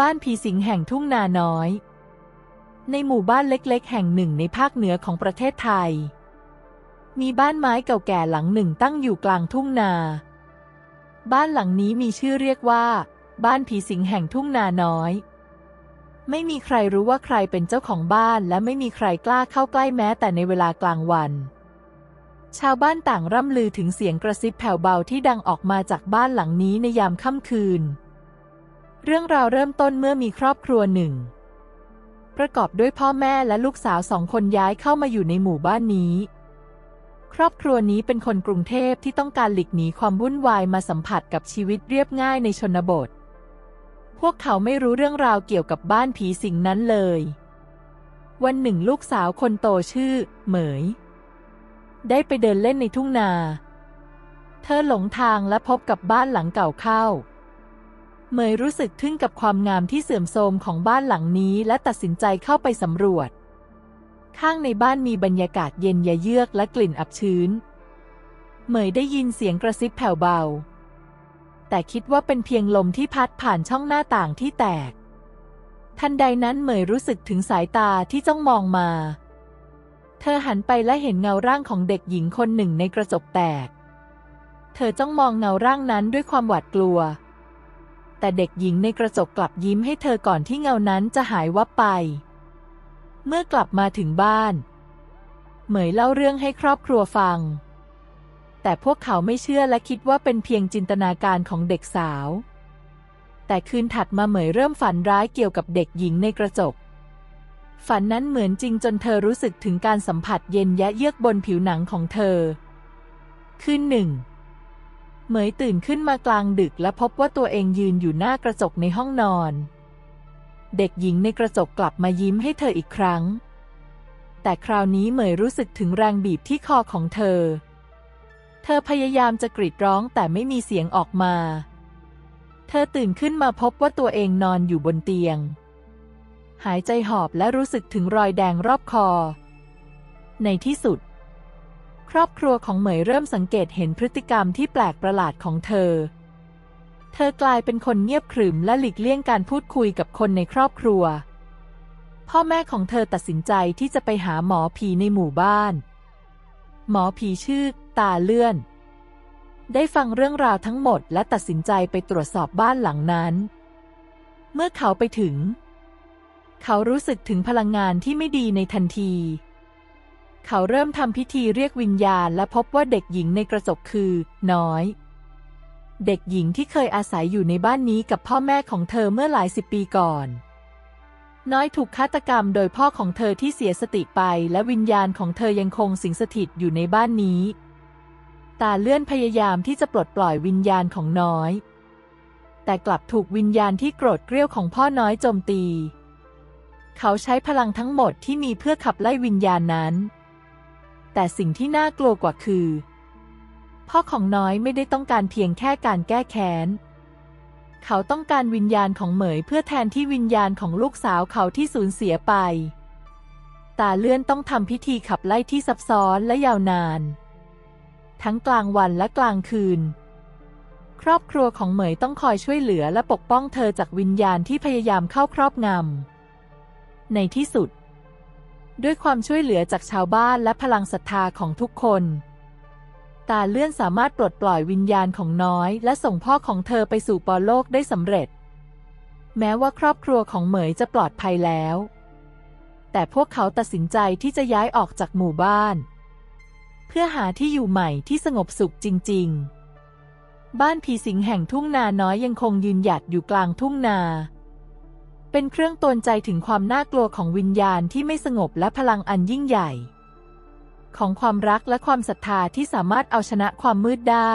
บ้านผีสิงแห่งทุ่งนาน้อย ในหมู่บ้านเล็กๆ แห่งหนึ่งในภาคเหนือของประเทศไทย มีบ้านไม้เก่าแก่หลังหนึ่งตั้งอยู่กลางทุ่งนา บ้านหลังนี้มีชื่อเรียกว่า บ้านผีสิงแห่งทุ่งนาน้อย ไม่มีใครรู้ว่าใครเป็นเจ้าของบ้านและไม่มีใครกล้าเข้าใกล้แม้แต่ในเวลากลางวัน ชาวบ้านต่างร่ำลือถึงเสียงกระซิบแผ่วเบาที่ดังออกมาจากบ้านหลังนี้ในยามค่ำคืน เรื่องราวเริ่มต้นเมื่อมีครอบครัวหนึ่ง ประกอบด้วยพ่อแม่และลูกสาวสองคนย้ายเข้ามาอยู่ในหมู่บ้านนี้ ครอบครัวนี้เป็นคนกรุงเทพที่ต้องการหลีกหนีความวุ่นวายมาสัมผัสกับชีวิตเรียบง่ายในชนบท พวกเขาไม่รู้เรื่องราวเกี่ยวกับบ้านผีสิงนั้นเลย วันหนึ่งลูกสาวคนโตชื่อ เหมย ได้ไปเดินเล่นในทุ่งนา เธอหลงทางและพบกับบ้านหลังเก่าเข้า เหมยรู้สึกทึ่งกับความงามที่เสื่อมโทรมของบ้านหลังนี้ และตัดสินใจเข้าไปสำรวจ ข้างในบ้านมีบรรยากาศเย็นยะเยือกและกลิ่นอับชื้นเหมยได้ยินเสียงกระซิบแผ่วเบา แต่คิดว่าเป็นเพียงลมที่พัดผ่านช่องหน้าต่างที่แตก ทันใดนั้นเหมยรู้สึกถึงสายตาที่จ้องมองมา เธอหันไปและเห็นเงาร่างของเด็กหญิงคนหนึ่งในกระจกแตก เธอจ้องมองเงาร่างนั้นด้วยความหวาดกลัว แต่เด็กหญิงในกระจกกลับยิ้มให้เธอก่อนที่เงานั้นจะหายวับไป เมื่อกลับมาถึงบ้าน เหมยเล่าเรื่องให้ครอบครัวฟัง แต่พวกเขาไม่เชื่อและคิดว่าเป็นเพียงจินตนาการของเด็กสาว แต่คืนถัดมาเหมยเริ่มฝันร้ายเกี่ยวกับเด็กหญิงในกระจก ฝันนั้นเหมือนจริงจนเธอรู้สึกถึงการสัมผัสเย็นแยะเยือกบนผิวหนังของเธอ คืนหนึ่ง เหมยตื่นขึ้นมากลางดึกและพบว่าตัวเองยืนอยู่หน้ากระจกในห้องนอน เด็กหญิงในกระจกกลับมายิ้มให้เธออีกครั้ง แต่คราวนี้เหมยรู้สึกถึงแรงบีบที่คอของเธอ เธอพยายามจะกรีดร้องแต่ไม่มีเสียงออกมา เธอตื่นขึ้นมาพบว่าตัวเองนอนอยู่บนเตียง หายใจหอบและรู้สึกถึงรอยแดงรอบคอ ในที่สุด ครอบครัวของเหมยเริ่มสังเกตเห็นพฤติกรรมที่แปลกประหลาดของเธอ เธอกลายเป็นคนเงียบขรึมและหลีกเลี่ยงการพูดคุยกับคนในครอบครัว พ่อแม่ของเธอตัดสินใจที่จะไปหาหมอผีในหมู่บ้าน หมอผีชื่อ ตาเลื่อน ได้ฟังเรื่องราวทั้งหมดและตัดสินใจไปตรวจสอบบ้านหลังนั้น เมื่อเขาไปถึง เขารู้สึกถึงพลังงานที่ไม่ดีในทันที เขาเริ่มทำพิธีเรียกวิญญาณและพบว่าเด็กหญิงในกระจกคือ น้อย เด็กหญิงที่เคยอาศัยอยู่ในบ้านนี้กับพ่อแม่ของเธอเมื่อหลายสิบปีก่อน น้อยถูกฆาตกรรมโดยพ่อของเธอที่เสียสติไป และวิญญาณของเธอยังคงสิงสถิตอยู่ในบ้านนี้ ตาเลื่อนพยายามที่จะปลดปล่อยวิญญาณของน้อย แต่กลับถูกวิญญาณที่โกรธเกรี้ยวของพ่อน้อยโจมตี เขาใช้พลังทั้งหมดที่มีเพื่อขับไล่วิญญาณนั้น แต่สิ่งที่น่ากลัวกว่าคือ พ่อของน้อยไม่ได้ต้องการเพียงแค่การแก้แค้น เขาต้องการวิญญาณของเหมยเพื่อแทนที่วิญญาณของลูกสาวเขาที่สูญเสียไป ตาเลื่อนต้องทำพิธีขับไล่ที่ซับซ้อนและยาวนาน ทั้งกลางวันและกลางคืน ครอบครัวของเหมยต้องคอยช่วยเหลือและปกป้องเธอจากวิญญาณที่พยายามเข้าครอบงำในที่สุด ด้วยความช่วยเหลือจากชาวบ้านและพลังศรัทธาของทุกคน ตาเลื่อนสามารถปลดปล่อยวิญญาณของน้อย และส่งพ่อของเธอไปสู่ปรโลกได้สำเร็จ แม้ว่าครอบครัวของเหมยจะปลอดภัยแล้ว แต่พวกเขาตัดสินใจที่จะย้ายออกจากหมู่บ้าน เพื่อหาที่อยู่ใหม่ที่สงบสุขจริง ๆ บ้านผีสิงแห่งทุ่งนาน้อยยังคงยืนหยัดอยู่กลางทุ่งนา เป็นเครื่องตนใจถึงความน่ากลัวของวิญญาณที่ไม่สงบและพลังอันยิ่งใหญ่ ของความรักและความศรัทธาที่สามารถเอาชนะความมืดได้